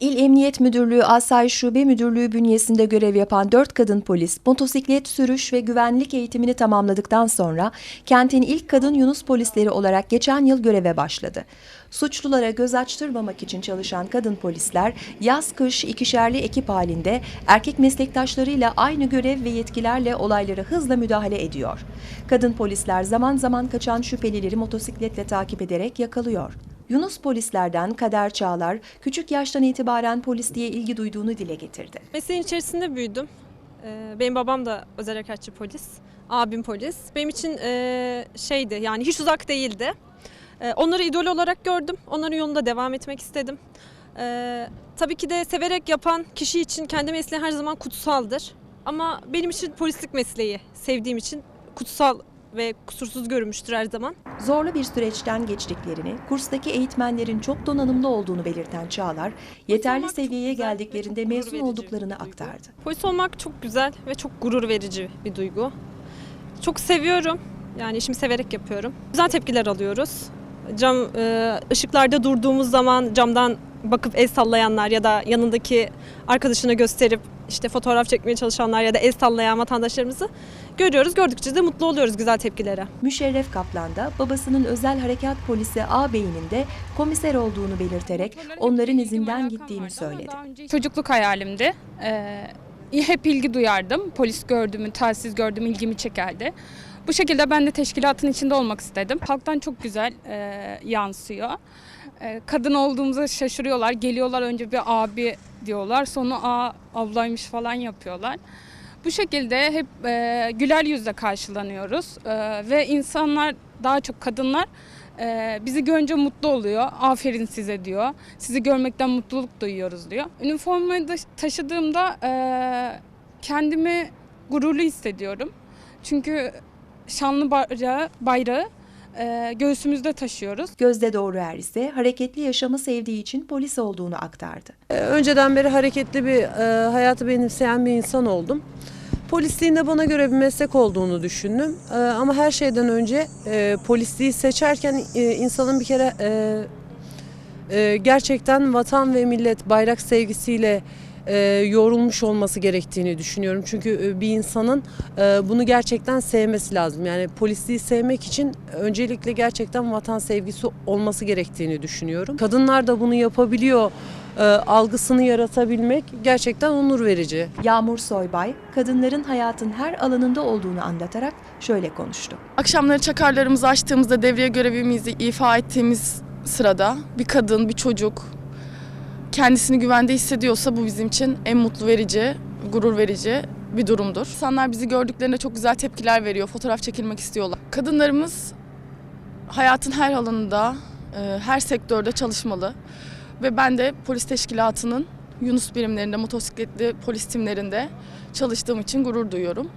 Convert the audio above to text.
İl Emniyet Müdürlüğü Asayiş Şube Müdürlüğü bünyesinde görev yapan 4 kadın polis motosiklet sürüş ve güvenlik eğitimini tamamladıktan sonra kentin ilk kadın Yunus polisleri olarak geçen yıl göreve başladı. Suçlulara göz açtırmamak için çalışan kadın polisler yaz kış ikişerli ekip halinde erkek meslektaşlarıyla aynı görev ve yetkilerle olaylara hızla müdahale ediyor. Kadın polisler zaman zaman kaçan şüphelileri motosikletle takip ederek yakalıyor. Yunus polislerden Kader Çağlar, küçük yaştan itibaren polisliğe ilgi duyduğunu dile getirdi. Mesleğin içerisinde büyüdüm. Ee, Benim babam da özel harekatçı polis, abim polis. Benim için e, şeydi yani hiç uzak değildi. Ee, Onları idol olarak gördüm. Onların yolunda devam etmek istedim. Ee, Tabii ki de severek yapan kişi için kendi mesleği her zaman kutsaldır. Ama benim için polislik mesleği sevdiğim için kutsal ve kusursuz görünmüştür her zaman. Zorlu bir süreçten geçtiklerini, kurstaki eğitmenlerin çok donanımlı olduğunu belirten Çağlar, yeterli seviyeye geldiklerinde mezun olduklarını aktardı. Polis olmak çok güzel ve çok gurur verici bir duygu. Çok seviyorum. Yani işimi severek yapıyorum. Güzel tepkiler alıyoruz. Cam e, ışıklarda durduğumuz zaman camdan bakıp el sallayanlar ya da yanındaki arkadaşına gösterip işte fotoğraf çekmeye çalışanlar ya da el sallayan vatandaşlarımızı görüyoruz. Gördükçe de mutlu oluyoruz güzel tepkilere. Müşerref Kaplan da babasının özel harekat polisi ağabeyinin de komiser olduğunu belirterek onların izinden gittiğini söyledi. Çocukluk hayalimdi. Ee, hep ilgi duyardım. Polis gördüğümü, telsiz gördüğümü ilgimi çekerdi. Bu şekilde ben de teşkilatın içinde olmak istedim. Halktan çok güzel e, yansıyor. E, kadın olduğumuza şaşırıyorlar. Geliyorlar önce bir abi diyorlar. Sonra a ablaymış falan yapıyorlar. Bu şekilde hep e, güler yüzle karşılanıyoruz. E, ve insanlar daha çok kadınlar ee, bizi görünce mutlu oluyor. Aferin size diyor. Sizi görmekten mutluluk duyuyoruz diyor. Üniformayı da taşıdığımda e, kendimi gururlu hissediyorum. Çünkü şanlı bayrağı, bayrağı e, göğsümüzde taşıyoruz. Gözde Doğruer ise hareketli yaşamı sevdiği için polis olduğunu aktardı. Ee, Önceden beri hareketli bir e, hayatı benimseyen bir insan oldum. Polisliğin de bana göre bir meslek olduğunu düşündüm. Ee, ama her şeyden önce e, polisliği seçerken e, insanın bir kere e, e, gerçekten vatan ve millet bayrak sevgisiyle e, yorulmuş olması gerektiğini düşünüyorum. Çünkü e, bir insanın e, bunu gerçekten sevmesi lazım. Yani polisliği sevmek için öncelikle gerçekten vatan sevgisi olması gerektiğini düşünüyorum. Kadınlar da bunu yapabiliyor e, algısını yaratabilmek gerçekten onur verici. Yağmur Soybay, kadınların hayatın her alanında olduğunu anlatarak şöyle konuştu. Akşamları çakarlarımızı açtığımızda devreye görevimizi ifa ettiğimiz sırada bir kadın, bir çocuk kendisini güvende hissediyorsa bu bizim için en mutlu verici, gurur verici bir durumdur. İnsanlar bizi gördüklerinde çok güzel tepkiler veriyor, fotoğraf çekilmek istiyorlar. Kadınlarımız hayatın her alanında, e, her sektörde çalışmalı ve ben de polis teşkilatının Yunus birimlerinde, motosikletli polis timlerinde çalıştığım için gurur duyuyorum.